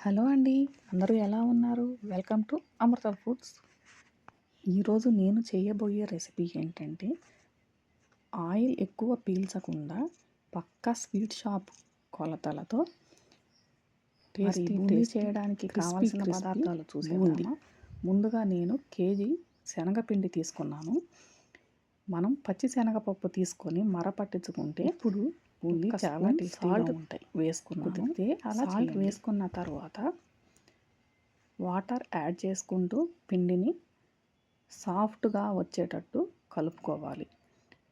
Hello అండి అందరూ ఎలా ఉన్నారు? Welcome to Amrutha foods. ఈరోజు నేను చేయబోయే రెసిపీ ఏంటంటే ఆయిల్ ఎక్కువ పీల్చకుండా పక్కా స్వీట్ షాప్ కొలతలతో టేస్టీ చేయడానికి కావాల్సిన పదార్థాలు చూసేద్దామా ముందుగా నేను కేజీ శనగపిండి తీసుకున్నాను. మనం పచ్చి శనగపప్పు తీసుకొని మర పట్టించుకుంటే ఇప్పుడు బూందీ చాలా సాల్ట్ ఉంటాయి. వేసుకున్నాను కుదిరితే అలా సాల్ట్ వేసుకున్న తర్వాత వాటర్ యాడ్ చేసుకుంటూ పిండిని సాఫ్ట్గా వచ్చేటట్టు కలుపుకోవాలి.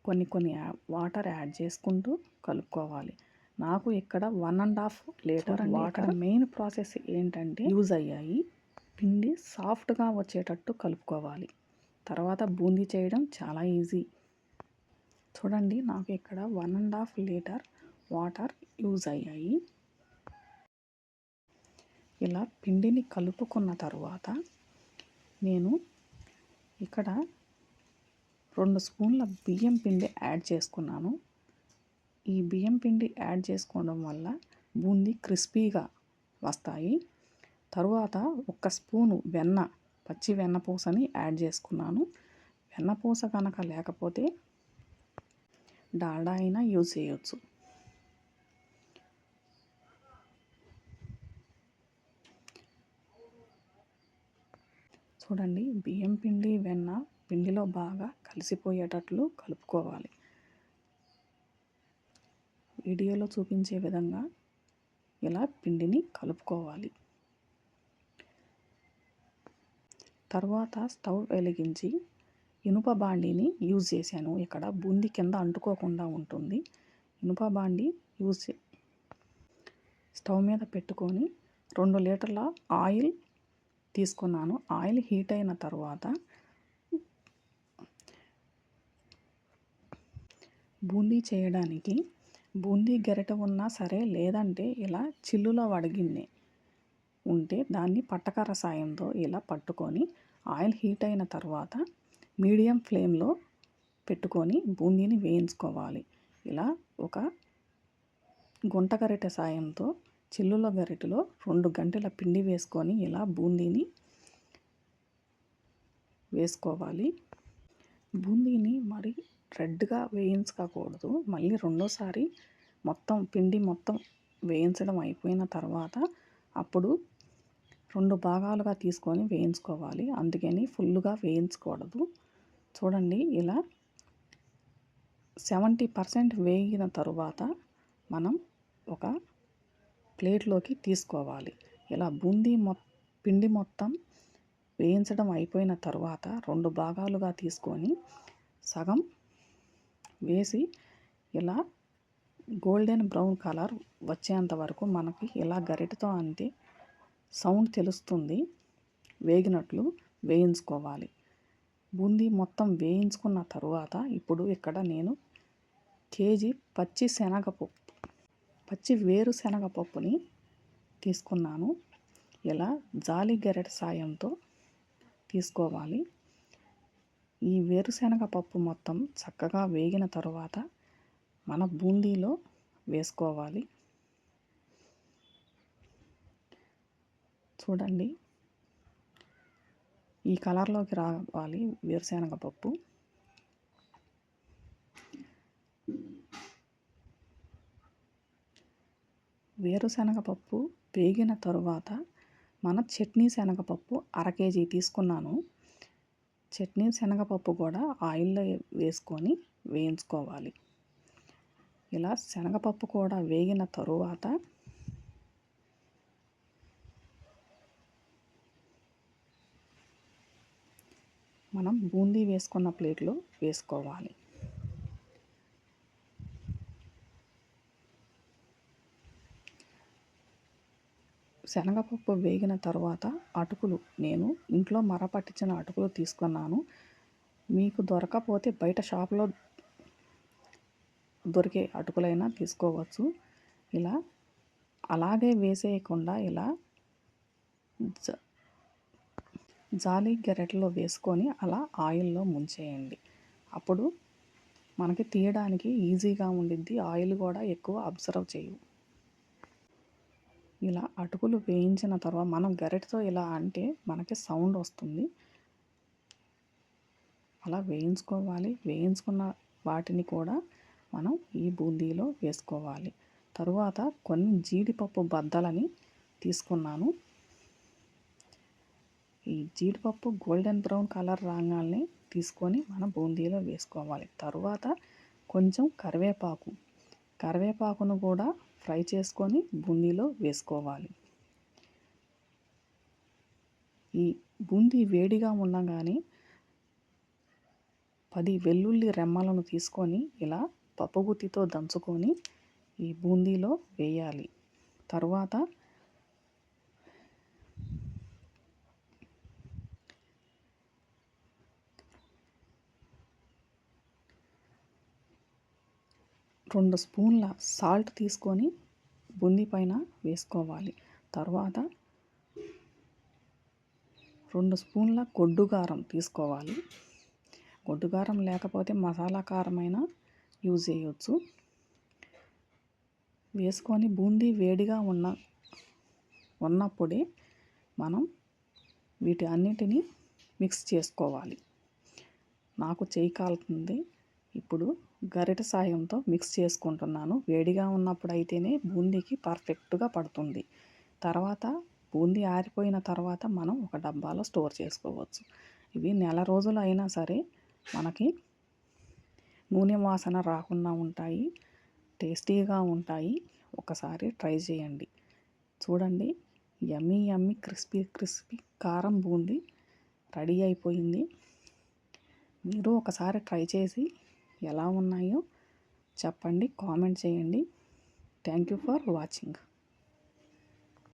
కొన్ని కొన్ని వాటర్ యాడ్ చేసుకుంటూ కలుపుకోవాలి. నాకు ఇక్కడ one and half litre water main process ఏంటంటే యూజ్ అయ్యాయి. పిండి సాఫ్ట్గా వచ్చేటట్టు కలుపుకోవాలి. తర్వాత బూందీ చేయడం చాలా ఈజీ. చూడండి నాకు ఇక్కడ one and half litre water use అయ్యాయి. ఇలా పిండిని కలుపుకున్న తర్వాత నేను ఇక్కడ రెండు స్పూన్ల బియ్యం పిండి యాడ్ చేసుకున్నాను. ఈ బియ్యం పిండి యాడ్ చేసుకోవడం వల్ల బూందీ క్రిస్పీగా వస్తాయి. తరువాత ఒక స్పూను వెన్న పచ్చి వెన్నపూసని యాడ్ చేసుకున్నాను. వెన్నపూస కనుక లేకపోతే డాల్డా అయినా యూజ్ చేయొచ్చు. చూడండి బియ్యం పిండి వెన్న పిండిలో బాగా కలిసిపోయేటట్లు కలుపుకోవాలి. వీడియోలో చూపించే విధంగా ఇలా పిండిని కలుపుకోవాలి. తర్వాత స్టవ్ వెలిగించి ఇనుప బాండీని యూజ్ చేశాను. ఇక్కడ బూందీ కింద అంటుకోకుండా ఉంటుంది. ఇనుప బాండి యూజ్ స్టవ్ మీద పెట్టుకొని రెండు లీటర్ల ఆయిల్ తీసుకున్నాను. ఆయిల్ హీట్ అయిన తర్వాత బూందీ చేయడానికి బూందీ గరిట ఉన్నా సరే లేదంటే ఇలా చిల్లులో వడిగిన్నే ఉంటే దాన్ని పట్టకర సాయంతో ఇలా పట్టుకొని ఆయిల్ హీట్ అయిన తర్వాత మీడియం ఫ్లేమ్లో పెట్టుకొని బూందీని వేయించుకోవాలి. ఇలా ఒక గుంట గరిటె సాయంతో చిల్లుల గరిటెలో రెండు గంటల పిండి వేసుకొని ఇలా బూందీని వేసుకోవాలి. బూందీని మరి రెడ్గా వేయించుకోకూడదు మళ్ళీ రెండోసారి మొత్తం పిండి మొత్తం వేయించడం అయిపోయిన తర్వాత అప్పుడు రెండు భాగాలుగా తీసుకొని వేయించుకోవాలి. అందుకని ఫుల్గా వేయించకూడదు. చూడండి ఇలా సెవెంటీ పర్సెంట్ వేగిన తరువాత మనం ఒక ప్లేట్లోకి తీసుకోవాలి. ఇలా బూందీ మొ పిండి మొత్తం వేయించడం అయిపోయిన తర్వాత రెండు భాగాలుగా తీసుకొని సగం వేసి ఇలా గోల్డెన్ బ్రౌన్ కలర్ వచ్చేంత వరకు మనకి ఇలా గరిటతో అంతే సౌండ్ తెలుస్తుంది. వేగినట్లు వేయించుకోవాలి. బూందీ మొత్తం వేయించుకున్న తరువాత ఇప్పుడు ఇక్కడ నేను కేజీ పచ్చి శనగపప్పు పచ్చి వేరుశనగపప్పుని తీసుకున్నాను. ఇలా జాలి గెరెట్ సాయంతో తీసుకోవాలి. ఈ వేరుశనగ పప్పు మొత్తం చక్కగా వేగిన తరువాత మన బూందీలో వేసుకోవాలి. చూడండి. ఈ కలర్లోకి రావాలి వేరుశనగ పప్పు. వేరుశనగ పప్పు వేగిన తరువాత మన చట్నీ శనగపప్పు అర కేజీ తీసుకున్నాను. చట్నీ శనగపప్పు కూడా ఆయిల్లో వేసుకొని వేయించుకోవాలి. ఇలా శనగపప్పు కూడా వేగిన తరువాత మనం బూందీ వేసుకున్న ప్లేట్లో వేసుకోవాలి. శనగపప్పు వేగిన తర్వాత అటుకులు నేను ఇంట్లో మర పట్టించిన అటుకులు తీసుకున్నాను. మీకు దొరకపోతే బయట షాప్లో దొరికే అటుకులైనా తీసుకోవచ్చు. ఇలా అలాగే వేసేయకుండా ఇలా జాలి గెరెట్లో వేసుకొని అలా ఆయిల్లో ముంచేయండి. అప్పుడు మనకి తీయడానికి ఈజీగా ఉండిద్ది. ఆయిల్ కూడా ఎక్కువ అబ్జర్వ్ చేయు ఇలా అటుకులు వేయించిన తర్వాత మనం గరిటతో ఇలా అంటే మనకి సౌండ్ వస్తుంది. అలా వేయించుకోవాలి. వేయించుకున్న వాటిని కూడా మనం ఈ బూందీలో వేసుకోవాలి. తరువాత కొన్ని జీడిపప్పు బద్దలని తీసుకున్నాను. ఈ జీడిపప్పు గోల్డెన్ బ్రౌన్ కలర్ రాగాల్ని తీసుకొని మనం బూందీలో వేసుకోవాలి. తరువాత కొంచెం కరివేపాకు. కరివేపాకును కూడా ఫ్రై చేసుకొని బూందీలో వేసుకోవాలి. ఈ బూందీ వేడిగా ఉండగానే పది వెల్లుల్లి రెమ్మలను తీసుకొని ఇలా పప్పుగుత్తితో దంచుకొని ఈ బూందీలో వేయాలి. తరువాత రెండు స్పూన్ల సాల్ట్ తీసుకొని బూందీ పైన వేసుకోవాలి. తర్వాత రెండు స్పూన్ల గొడ్డుగారం తీసుకోవాలి. గొడ్డుగారం లేకపోతే మసాలా కారమైనా యూజ్ చేయవచ్చు వేసుకొని బూందీ వేడిగా ఉన్న ఉన్నప్పుడే మనం వీటి అన్నిటినీ మిక్స్ చేసుకోవాలి. నాకు చేయి కాలుతుంది. ఇప్పుడు గరిట సాయంతో మిక్స్ చేసుకుంటున్నాను. వేడిగా ఉన్నప్పుడు అయితేనే బూందీకి పర్ఫెక్ట్గా పడుతుంది. తర్వాత బూందీ ఆరిపోయిన తర్వాత మనం ఒక డబ్బాలో స్టోర్ చేసుకోవచ్చు. ఇవి నెల రోజులు అయినా సరే మనకి నూనె వాసన రాకుండా ఉంటాయి టేస్టీగా ఉంటాయి. ఒకసారి ట్రై చేయండి. చూడండి యమ్మీ యమ్మీ క్రిస్పీ క్రిస్పీ కారం బూందీ రెడీ అయిపోయింది. మీరు ఒకసారి ట్రై చేసి ఎలా ఉన్నాయో చెప్పండి కామెంట్ చేయండి. Thank you for watching